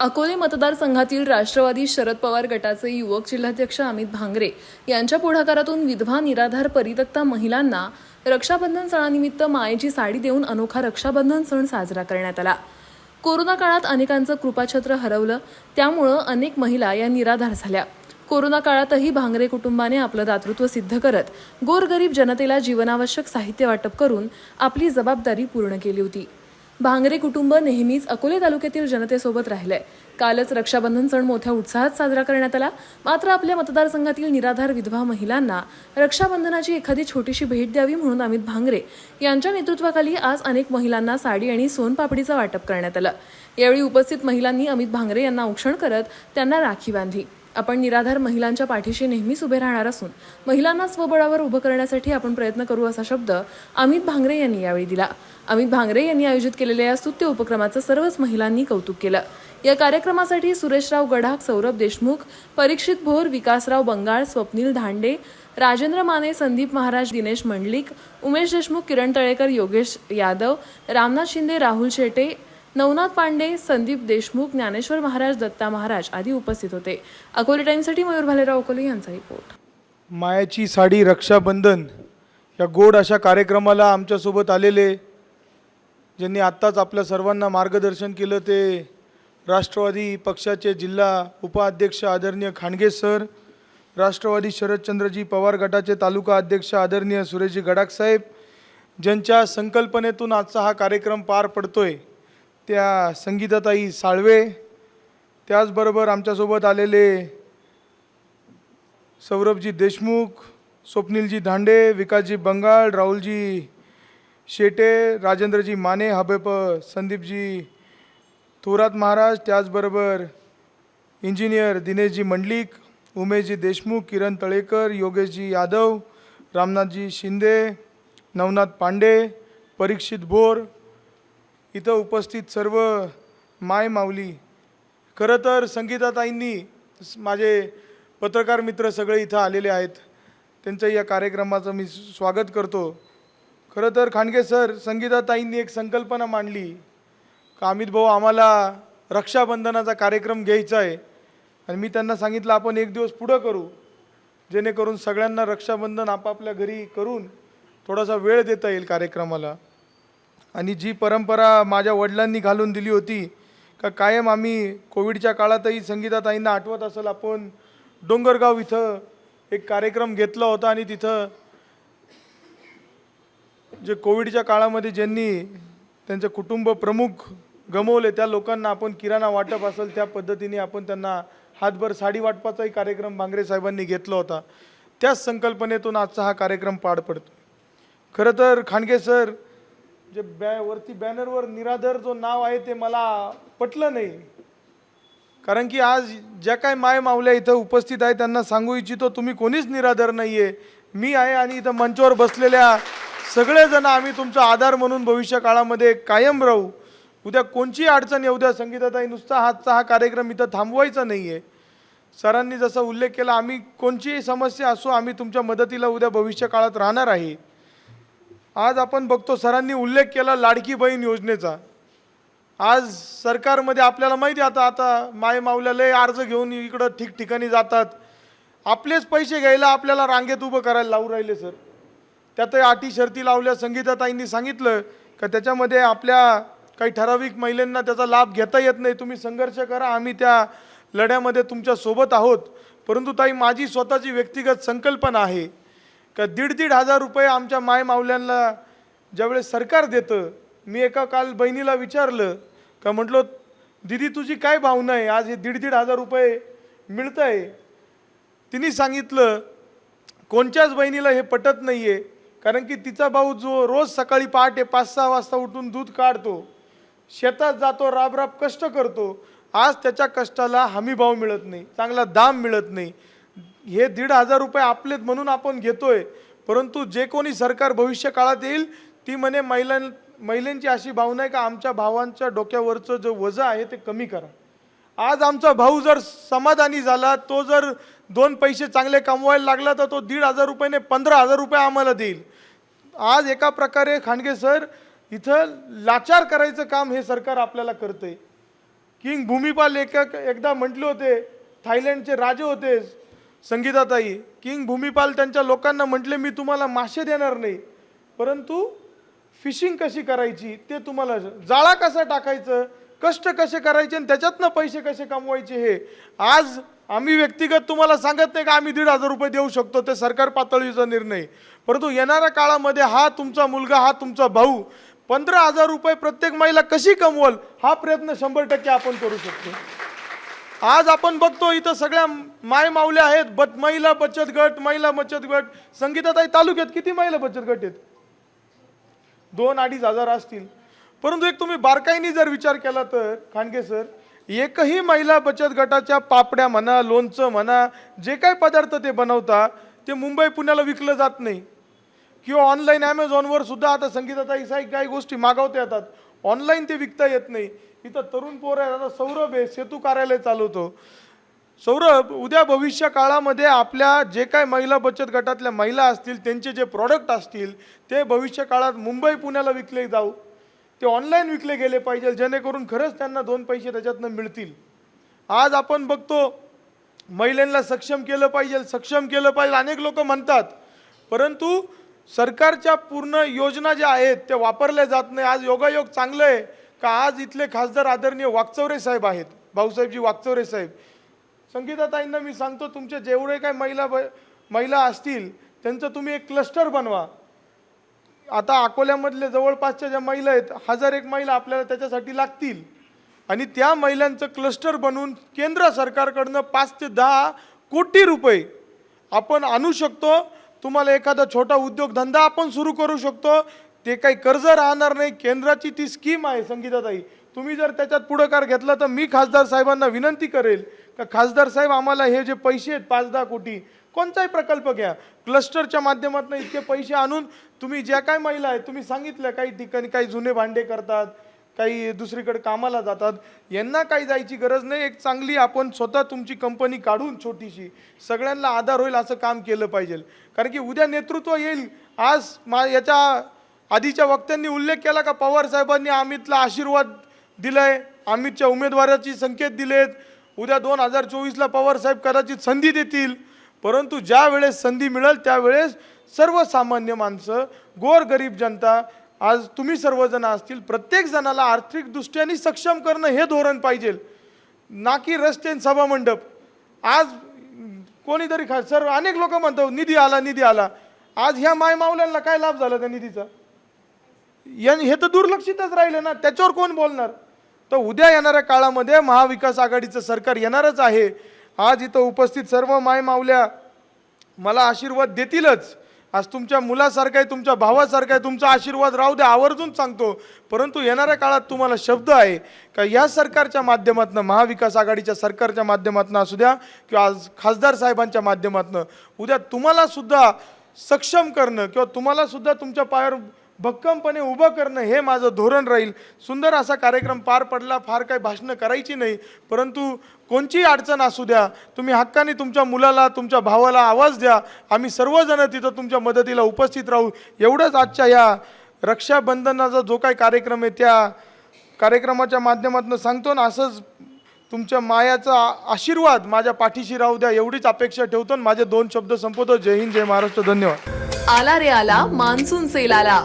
अकोले मतदारसंघातील राष्ट्रवादी शरद पवार गटाचे युवक जिल्हाध्यक्ष अमित भांगरे यांच्या पुढाकारातून विधवा निराधार परितक्ता महिलांना रक्षाबंधन सणानिमित्त मायेची साडी देऊन अनोखा रक्षाबंधन सण साजरा करण्यात आला. कोरोना काळात अनेकांचं कृपाछत्र हरवलं त्यामुळं अनेक महिला या निराधार झाल्या. कोरोना काळातही भांगरे कुटुंबाने आपलं दातृत्व सिद्ध करत गोरगरीब जनतेला जीवनावश्यक साहित्य वाटप करून आपली जबाबदारी पूर्ण केली होती. भांगरे कुटुंब नेहमीच अकोले तालुक्यातील जनतेसोबत राहिले कालच रक्षाबंधन सण मोठ्या उत्साहात साजरा करण्यात आला. मात्र आपल्या मतदारसंघातील निराधार विधवा महिलांना रक्षाबंधनाची एखादी छोटीशी भेट द्यावी म्हणून अमित भांगरे यांच्या नेतृत्वाखाली आज अनेक महिलांना साडी आणि सोनपापडीचं वाटप करण्यात आलं. यावेळी उपस्थित महिलांनी अमित भांगरे यांना औक्षण करत त्यांना राखी बांधली. आपण निराधार महिलांच्या पाठीशी नेहमीच उभे राहणार असून महिलांना स्वबळावर उभं करण्यासाठी आपण प्रयत्न करू असा शब्द अमित भांगरे यांनी यावेळी दिला. अमित भांगरे यांनी आयोजित केलेल्या या स्तुत्य उपक्रमाचं सर्वच महिलांनी कौतुक केलं. या कार्यक्रमासाठी सुरेशराव गडाख सौरभ देशमुख परीक्षित भोर विकासराव बंगाळ स्वप्नील धांडे राजेंद्र माने संदीप महाराज दिनेश मंडलिक उमेश देशमुख किरण तळेकर योगेश यादव रामनाथ शिंदे राहुल शेटे नवनाथ पांडे संदीप देशमुख ज्ञानेश्वर महाराज दत्ता महाराज आदी उपस्थित होते. अकोले टाइम्ससाठी मयूर भालेराव अकोले यांचा रिपोर्ट. मायाची साडी रक्षाबंधन या गोड अशा कार्यक्रमाला आमच्यासोबत आलेले ज्यांनी आत्ताच आपल्या सर्वांना मार्गदर्शन केलं ते राष्ट्रवादी पक्षाचे जिल्हा उपाध्यक्ष आदरणीय खांडगे सर राष्ट्रवादी शरदचंद्रजी पवार गटाचे तालुका अध्यक्ष आदरणीय सुरेशजी गडाख साहेब ज्यांच्या संकल्पनेतून आजचा हा कार्यक्रम पार पडतोय. त्या संगीताताई साळवे त्याचबरोबर आमच्यासोबत आलेले सौरभजी देशमुख स्वप्नीलजी धांडे विकासजी बंगाळ राहुलजी शेटे राजेंद्रजी माने हबेप संदीपजी थोरात महाराज त्याचबरोबर इंजिनियर दिनेशजी मंडलिक उमेशजी देशमुख किरण तळेकर योगेशजी यादव रामनाथजी शिंदे नवनाथ पांडे परीक्षित भोर इथं उपस्थित सर्व माय माऊली. खरं तर संगीताताईंनी माझे पत्रकार मित्र सगळे इथं आलेले आहेत. त्यांचं या कार्यक्रमाचं मी स्वागत करतो. खरं तर खांडगे सर संगीताताईंनी एक संकल्पना मांडली. का अमित भाऊ आम्हाला रक्षाबंधनाचा कार्यक्रम घ्यायचा आहे. आणि मी त्यांना सांगितलं आपण एक दिवस पुढं करू. जेणेकरून सगळ्यांना रक्षाबंधन आपापल्या घरी करून थोडासा वेळ देता येईल कार्यक्रमाला. आणि जी परंपरा माझ्या वडिलांनी घालून दिली होती का कायम आम्ही कोविडच्या काळातही संगीताताईंना आठवत असेल आपण डोंगरगाव इथं एक कार्यक्रम घेतला होता आणि तिथं जे कोविडच्या काळामध्ये ज्यांनी त्यांचे कुटुंब प्रमुख गमवले त्या लोकांना आपण किराणा वाटप असेल त्या पद्धतीने आपण त्यांना हातभर साडी वाटपाचाही कार्यक्रम भांगरे साहेबांनी घेतला होता. त्याच संकल्पनेतून आजचा हा कार्यक्रम पार पडतो. खरं तर खांडगे सर जे बॅ वरती बॅनरवर निराधार जो नाव आहे ते मला पटलं नाही. कारण की आज ज्या काय माय मावल्या इथं उपस्थित आहे त्यांना सांगू इच्छितो तुम्ही कोणीच निराधार नाही आहे मी आहे आणि इथं मंचावर बसलेल्या सगळेजण आम्ही तुमचा आधार म्हणून भविष्य काळामध्ये कायम राहू. उद्या कोणची अडचण येऊ द्या संगीताताई नुसता हातचा हा कार्यक्रम इथं थांबवायचा नाही आहे सरांनी जसा उल्लेख केला आम्ही कोणचीही समस्या असो आम्ही तुमच्या मदतीला उद्या भविष्य काळात राहणार आहे. आज आपण बघतो सरांनी उल्लेख केला लाडकी बहीण योजनेचा. आज सरकारमध्ये आपल्याला माहिती आहे आता आता मायमाऊल्या लय अर्ज घेऊन इकडं ठिकठिकाणी जातात. आपलेच पैसे घ्यायला आपल्याला रांगेत उभं करायला लावू राहिले सर. त्यातही अटी शर्ती लावल्या संगीताताईंनी सांगितलं का त्याच्यामध्ये आपल्या काही ठराविक महिलांना त्याचा लाभ घेता येत नाही. तुम्ही संघर्ष करा आम्ही त्या लढ्यामध्ये तुमच्यासोबत आहोत. परंतु ताई माझी स्वतःची व्यक्तिगत संकल्पना आहे. का दीड दीड हजार रुपये आमच्या माय मावल्यांना ज्यावेळेस सरकार देतं मी एका काल बहिणीला विचारलं का म्हटलं दिदी तुझी काय भावना आहे? आज हे दीड दीड हजार रुपये मिळत आहे तिने सांगितलं कोणत्याच बहिणीला हे पटत नाही आहे कारण की तिचा भाऊ जो रोज सकाळी पहाटे पाच सहा वाजता उठून दूध काढतो शेतात जातो राबराब कष्ट करतो आज त्याच्या कष्टाला हमी भाव मिळत नाही चांगला दाम मिळत नाही हे दीड हजार रुपये आपलेत म्हणून आपण घेतोय. परंतु जे कोणी सरकार भविष्य काळात येईल ती म्हणे महिलां महिलांची अशी भावना आहे का आमच्या भावांच्या डोक्यावरचं जो वजं आहे ते कमी करा. आज आमचा भाऊ जर समाधानी झाला तो जर दोन पैसे चांगले कमवायला लागला तर तो दीड हजार रुपयाने पंधरा हजार रुपये आम्हाला देईल. आज एका प्रकारे खांडगे सर इथं लाचार करायचं काम हे सरकार आपल्याला करतंय. किंग भूमिपाल लेखक एकदा म्हटले होते थायलंडचे राजे होते संगीताताई किंग भूमिपाल त्यांच्या लोकांना म्हटले मी तुम्हाला मासे देणार नाही. परंतु फिशिंग कशी करायची ते तुम्हाला जाळा कसा टाकायचं कष्ट कसे करायचे आणि त्याच्यातनं पैसे कसे कमवायचे हे आज आम्ही व्यक्तिगत तुम्हाला सांगत नाही का आम्ही दीड हजार रुपये देऊ शकतो ते सरकार पातळीचा निर्णय. परंतु येणाऱ्या काळामध्ये हा तुमचा मुलगा हा तुमचा भाऊ पंधरा हजार रुपये प्रत्येक महिला कशी कमवल हा प्रयत्न शंभर टक्के आपण करू शकतो. आज आपण बघतो इथं सगळ्या माय माऊल्या आहेत बट महिला बचत गट महिला बचत गट. संगीताताई तालुक्यात किती महिला बचत गट आहेत? दोन अडीच हजार असतील. परंतु एक तुम्ही बारकाईने जर विचार केला तर खांडगे सर एकही महिला बचत गटाच्या पापड्या म्हणा लोणचं म्हणा जे काही पदार्थ ते बनवता ते मुंबई पुण्याला विकलं जात नाही. किंवा ऑनलाईन ॲमेझॉनवर सुद्धा आता संगीताताई साई काही गोष्टी मागवता येतात. ऑनलाईन ते विकता येत नाही. इथं तरुण पोर आहे आता सौरभ आहे सेतू कार्यालय चालवतो. सौरभ उद्या भविष्य काळामध्ये आपल्या जे काय महिला बचत गटातल्या महिला असतील त्यांचे जे प्रॉडक्ट असतील ते भविष्य काळात मुंबई पुण्याला विकले जाऊ. ते ऑनलाईन विकले गेले पाहिजे. जेणेकरून खरंच त्यांना दोन पैसे त्याच्यातनं मिळतील. आज आपण बघतो महिलांना सक्षम केलं पाहिजे. सक्षम केलं पाहिजे. अनेक लोक म्हणतात. परंतु सरकारच्या पूर्ण योजना ज्या आहेत त्या वापरल्या जात नाही. आज योगायोग चांगलं आहे का? आज इथले खासदार आदरणीय वाकचौरे साहेब आहेत. भाऊसाहेबजी वाकचौरे साहेब. संगीताताईंना मी सांगतो तुमचे जेवढे काय महिला ब महिला असतील त्यांचं तुम्ही एक क्लस्टर बनवा. आता अकोल्यामधले जवळपासच्या ज्या महिला आहेत हजार एक महिला आपल्याला त्याच्यासाठी लागतील. आणि त्या महिलांचं क्लस्टर बनवून केंद्र सरकारकडनं पाच ते दहा कोटी रुपये आपण आणू शकतो. तुम्हाला एखादा छोटा उद्योगधंदा आपण सुरू करू शकतो. ते काही कर्ज राहणार नाही. केंद्राची ती स्कीम आहे संगीताताई. तुम्ही जर त्याच्यात पुढाकार घेतला तर मी खासदार साहेबांना विनंती करेल का खासदार साहेब आम्हाला हे जे पैसे आहेत पाच दहा कोटी कोणताही प्रकल्प घ्या. क्लस्टरच्या माध्यमातून इतके पैसे आणून तुम्ही ज्या काय महिला आहेत तुम्ही सांगितलं काही ठिकाणी काही जुने भांडे करतात काही दुसरीकडे कामाला जातात यांना काही जायची गरज नाही. एक चांगली आपण स्वतः तुमची कंपनी काढून छोटीशी सगळ्यांना आधार होईल असं काम केलं पाहिजे. कारण की उद्या नेतृत्व येईल. आज मा याच्या आधीच्या वक्त्यांनी उल्लेख केला का पवार साहेबांनी अमितला आशीर्वाद दिलाय अमितच्या उमेदवाराची संकेत दिलेत. उद्या दोन हजार चोवीसला पवार साहेब कदाचित संधी देतील. परंतु ज्या वेळेस संधी मिळेल त्यावेळेस सर्वसामान्य माणसं गोरगरीब जनता आज तुम्ही सर्वजण असतील प्रत्येक जणाला आर्थिकदृष्ट्याने सक्षम करणं हे धोरण पाहिजे. ना की रस्ते सभामंडप आज कोणीतरी खा सर अनेक लोक म्हणतात निधी आला निधी आला. आज ह्या मायमावल्यांना काय लाभ झाला त्या निधीचा? यां- हे तर दुर्लक्षितच राहिले ना त्याच्यावर कोण बोलणार? तर उद्या येणाऱ्या काळामध्ये महाविकास आघाडीचं सरकार येणारच आहे. आज इथं उपस्थित सर्व मायमावल्या मला आशीर्वाद देतीलच. आज तुमच्या मुलासारखं आहे तुमच्या भावासारखा आहे तुमचा आशीर्वाद राहू द्या आवर्जून सांगतो. परंतु येणाऱ्या काळात तुम्हाला शब्द आहे का या सरकारच्या माध्यमातून महाविकास आघाडीच्या सरकारच्या माध्यमातून असू द्या किंवा आज खासदार साहेबांच्या माध्यमातून उद्या तुम्हालासुद्धा सक्षम करणं किंवा तुम्हालासुद्धा तुमच्या पायावर भक्कमपणे उभं करणं हे माझं धोरण राहील. सुंदर असा कार्यक्रम पार पडला फार काही भाषणं करायची नाही परंतु कोणची अडचण असू द्या तुम्ही हक्काने तुमच्या मुलाला तुमच्या भावाला आवाज द्या आम्ही सर्वजण तिथं तुमच्या मदतीला उपस्थित राहू. एवढंच आजच्या या रक्षाबंधनाचा जो काही कार्यक्रम आहे त्या कार्यक्रमाच्या माध्यमातून सांगतो ना असंच तुमच्या मायाचा आशीर्वाद माझ्या पाठीशी राहू द्या एवढीच अपेक्षा ठेवतो आणि माझे दोन शब्द संपवतो. जय हिंद जय महाराष्ट्र धन्यवाद. आला रे आला मान्सून सेल आला.